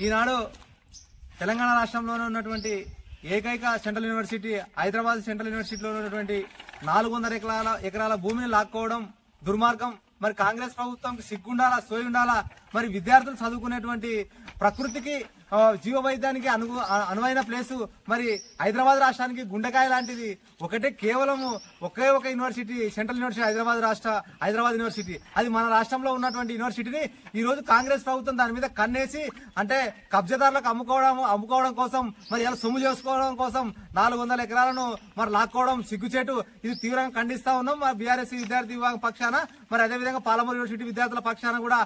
ఈనాడు తెలంగాణ రాష్ట్రంలోనే ఉన్నటువంటి ఏకైక సెంట్రల్ యూనివర్సిటీ హైదరాబాద్ సెంట్రల్ యూనివర్సిటీలో ఉన్నటువంటి నాలుగు వందల ఎకరాల ఎకరాల భూమిని లాక్కోవడం దుర్మార్గం. మరి కాంగ్రెస్ ప్రభుత్వం సిగ్గుండాలా సోయి ఉండాలా మరి విద్యార్థులు చదువుకునేటువంటి ప్రకృతికి జీవ వైద్యానికి అను అనువైన ప్లేసు మరి హైదరాబాద్ రాష్ట్రానికి గుండెకాయ లాంటిది. ఒకటే కేవలము ఒకే ఒక యూనివర్సిటీ సెంట్రల్ యూనివర్సిటీ హైదరాబాద్ రాష్ట్ర హైదరాబాద్ యూనివర్సిటీ. అది మన రాష్ట్రంలో ఉన్నటువంటి యూనివర్సిటీని ఈ రోజు కాంగ్రెస్ ప్రభుత్వం దాని మీద కన్నేసి అంటే కబ్జదారులకు అమ్ముకోవడం అమ్ముకోవడం కోసం మరి ఇలా సొమ్ము చేసుకోవడం కోసం నాలుగు వందల ఎకరాలను మరి లాక్కోవడం సిగ్గుచేటు. ఇది తీవ్రంగా ఖండిస్తా ఉన్నాం. మరి బీఆర్ఎస్ విద్యార్థి విభాగం పక్షాన మరి అదేవిధంగా పాలమూరు యూనివర్సిటీ విద్యార్థుల పక్షాన కూడా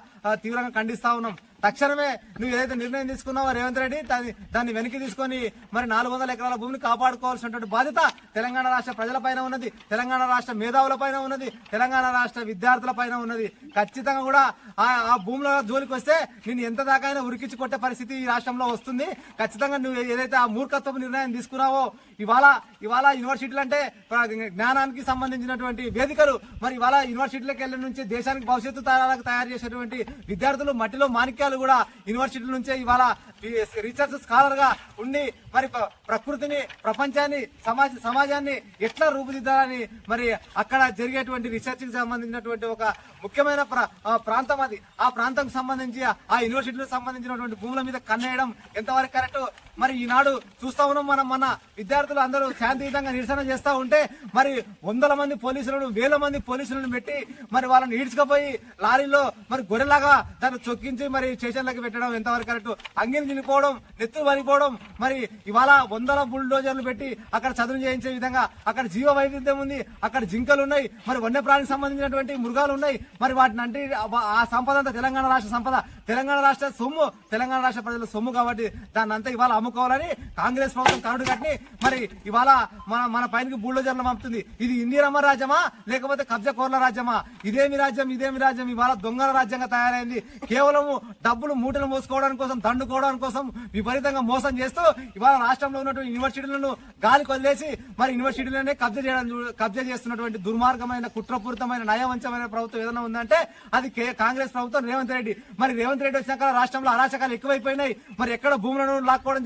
తీవ్రంగా ఖండిస్తా ఉన్నాం. తక్షణమే నువ్వు ఏదైతే నిర్ణయం తీసుకున్నావో రేవంత్ రెడ్డి దాన్ని దాన్ని వెనక్కి తీసుకొని మరి నాలుగు వందల ఎకరాల భూమిని కాపాడుకోవాల్సినటువంటి బాధ్యత తెలంగాణ రాష్ట్ర ప్రజలపైన ఉన్నది. తెలంగాణ రాష్ట్ర మేధావుల పైన ఉన్నది. తెలంగాణ రాష్ట్ర విద్యార్థుల పైన ఉన్నది. ఖచ్చితంగా కూడా ఆ ఆ భూముల జోలికి వస్తే నేను ఎంత దాకా అయినా ఉరికించి కొట్టే పరిస్థితి ఈ రాష్ట్రంలో వస్తుంది. ఖచ్చితంగా నువ్వు ఏదైతే ఆ మూర్ఖత్వం నిర్ణయం తీసుకున్నావో ఇవాళ ఇవాళ యూనివర్సిటీలు అంటే జ్ఞానానికి సంబంధించినటువంటి వేదికలు మరి ఇవాళ యూనివర్సిటీలకు వెళ్ళిన నుంచి దేశానికి భవిష్యత్తు తరాలకు తయారు చేసేటువంటి విద్యార్థులు మట్టిలో మాణిక్యాలు కూడా యూనివర్సిటీ నుంచే ఇవాళ రీసెర్చ్ స్కాలర్గా ఉండి మరి ప్ర- ప్రకృతిని ప్రపంచాన్ని సమాజ సమాజాన్ని ఎట్లా రూపుదిద్దాలని మరి అక్కడ జరిగేటువంటి రీసెర్చ్కి సంబంధించినటువంటి ఒక ముఖ్యమైన ఆ ప్రాంతం అది. ఆ ప్రాంతం సంబంధించి ఆ యూనివర్సిటీలకు సంబంధించినటువంటి భూముల మీద కన్నేయడం ఎంతవరకు కరెక్ట్ మరి ఈనాడు చూస్తా ఉన్నాం మనం మన విద్యార్థులు అందరూ శాంతియుతంగా నిరసన చేస్తూ ఉంటే మరి వందల మంది పోలీసులను వేల మంది పోలీసులను పెట్టి మరి వాళ్ళని ఈడ్చుకపోయి లారీలో మరి గొర్రెలాగా దాన్ని చొక్కించి మరి స్టేషన్లకు పెట్టడం ఎంతవరకు కరెక్ట్? అంగిని తినిపోవడం నెత్తులు పడిపోవడం మరి ఇవాళ వందల బుల్డోజర్లు పెట్టి అక్కడ చదువు చేయించే విధంగా అక్కడ జీవ వైవిధ్యం ఉంది అక్కడ జింకలు ఉన్నాయి మరి వన్యప్రాణికి సంబంధించినటువంటి మృగాలు ఉన్నాయి మరి వాటిని అంటే ఆ- ఆ సంపద అంతా తెలంగాణ రాష్ట్ర సంపద. తెలంగాణ రాష్ట్ర సొమ్ము తెలంగాణ రాష్ట్ర ప్రజల సొమ్ము కాబట్టి దాన్ని అంతా ఇవాళ అమ్ముకోవాలని కాంగ్రెస్ ప్రభుత్వం కరుడు కట్టి మరి ఇవాళ మన మన పైనకి బుల్డోజర్లు పంపుతుంది. ఇది ఇందిరమ్మ రాజ్యమా? లేకపోతే కబ్జా కోర్ల రాజ్యమా? ఇదేమి రాజ్యం ఇదేమి రాజ్యం? ఇవాళ దొంగల రాజ్యంగా తయారైంది. కేవలము డబ్బులు మూటలు మోసుకోవడానికి కోసం దండుకోవడానికి కోసం విపరీతంగా మోసం చేస్తూ ఇవాళ రాష్ట్రంలో ఉన్నటువంటి యూనివర్సిటీలను గాలి కొదిలేసి మరి యూనివర్సిటీలనే కబ్జా చేయడం కబ్జా చేస్తున్నటువంటి దుర్మార్గమైన కుట్రపూరితమైన నయవంచమైన ప్రభుత్వం ఏదైనా ఉందంటే అది కే- కాంగ్రెస్ ప్రభుత్వం రేవంత్ రెడ్డి. మరి రేవంత్ రెడ్డి వచ్చినాక రాష్ట్రంలో అరాచకాలు ఎక్కువైపోయినాయి. మరి ఎక్కడ భూములను లాక్కోవడం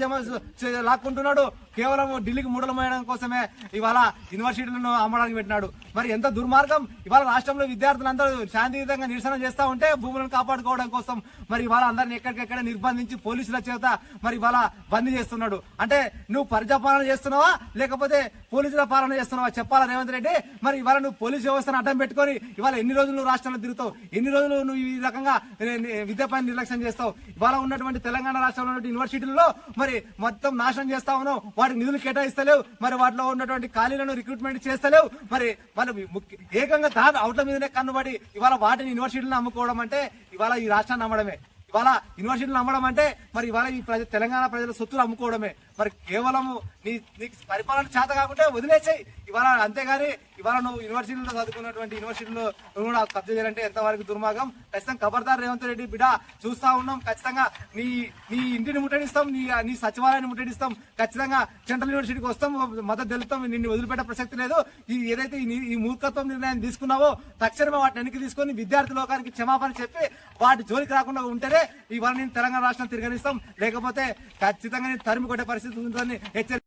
లాక్కుంటున్నాడు. కేవలం ఢిల్లీకి మూడలమయడం కోసమే ఇవాళ యూనివర్సిటీలను అమ్మడానికి పెట్టినాడు. మరి ఎంత దుర్మార్గం? ఇవాళ రాష్ట్రంలో విద్యార్థులందరూ శాంతియుతంగా నిరసన చేస్తా ఉంటే భూములను కాపాడుకోవడం కోసం మరి ఇవాళ అందరిని ఎక్కడికెక్కడ నిర్బంధించి పోలీసుల చేత మరి ఇవాళ బందీ చేస్తున్నాడు. అంటే నువ్వు పరిజాపాలన చేస్తున్నావా? లేకపోతే పోలీసుల పాలన చేస్తున్నావా? చెప్పాలా రేవంత్ రెడ్డి? మరి ఇవాళ నువ్వు పోలీస్ వ్యవస్థను అడ్డం పెట్టుకొని ఇవాళ ఎన్ని రోజులు నువ్వు రాష్ట్రంలో తిరుగుతావు? ఎన్ని రోజులు నువ్వు ఈ రకంగా ని- విద్యపైన నిర్లక్ష్యం చేస్తావు? ఇవాళ ఉన్నటువంటి తెలంగాణ రాష్ట్రంలో ఉన్నటువంటి యూనివర్సిటీల్లో మరి మొత్తం నాశనం చేస్తా ఉన్నావు? వాటికి నిధులు కేటాయిస్తలేవు మరి వాటిలో ఉన్నటువంటి ఖాళీలను రిక్రూట్మెంట్ చేస్తలేవు. మరి వాళ్ళు ఏకంగా దాని అవుట్ల మీదనే కన్నుబడి ఇవాళ వాటిని యూనివర్సిటీలను అమ్ముకోవడం అంటే ఇవాళ ఈ రాష్ట్రాన్ని అమ్మడమే ఇవాళ యూనివర్సిటీలు అమ్మడం అంటే మరి ఇవాళ ఈ ప్రజ తెలంగాణ ప్రజల సొత్తులు అమ్ముకోవడమే. మరి కేవలము నీ నీకు పరిపాలన చేత కాకుంటే వదిలేసేయి. ఇవాళ అంతేగాని ఇవాళ నువ్వు యూనివర్సిటీలో చదువుకున్నటువంటి యూనివర్సిటీలో నువ్వు కూడా కబ్జా చేయాలంటే ఎంతవరకు దుర్మార్గం? ఖచ్చితంగా ఖబర్దార్ రేవంత్ రెడ్డి బిడ్డ చూస్తా ఉన్నాం. ఖచ్చితంగా నీ నీ ఇంటిని ముట్టడిస్తాం నీ నీ సచివాలయాన్ని ముట్టడిస్తాం. ఖచ్చితంగా సెంట్రల్ యూనివర్సిటీకి వస్తాం మద్దతు తెలుపుతాం. నిన్ను వదిలిపెట్టే ప్రసక్తి లేదు. ఈ ఏదైతే ఈ మూర్ఖత్వం నిర్ణయం తీసుకున్నావో తక్షణమే వాటిని వెనక్కి తీసుకొని విద్యార్థి లోకానికి క్షమాపణ చెప్పి వాటి జోలికి రాకుండా ఉంటేనే ఇవాళ నేను తెలంగాణ రాష్ట్రం తిరగనిస్తాం. లేకపోతే ఖచ్చితంగా నేను తరిమి కొట్టే పరిస్థితి ఉందని హెచ్చరి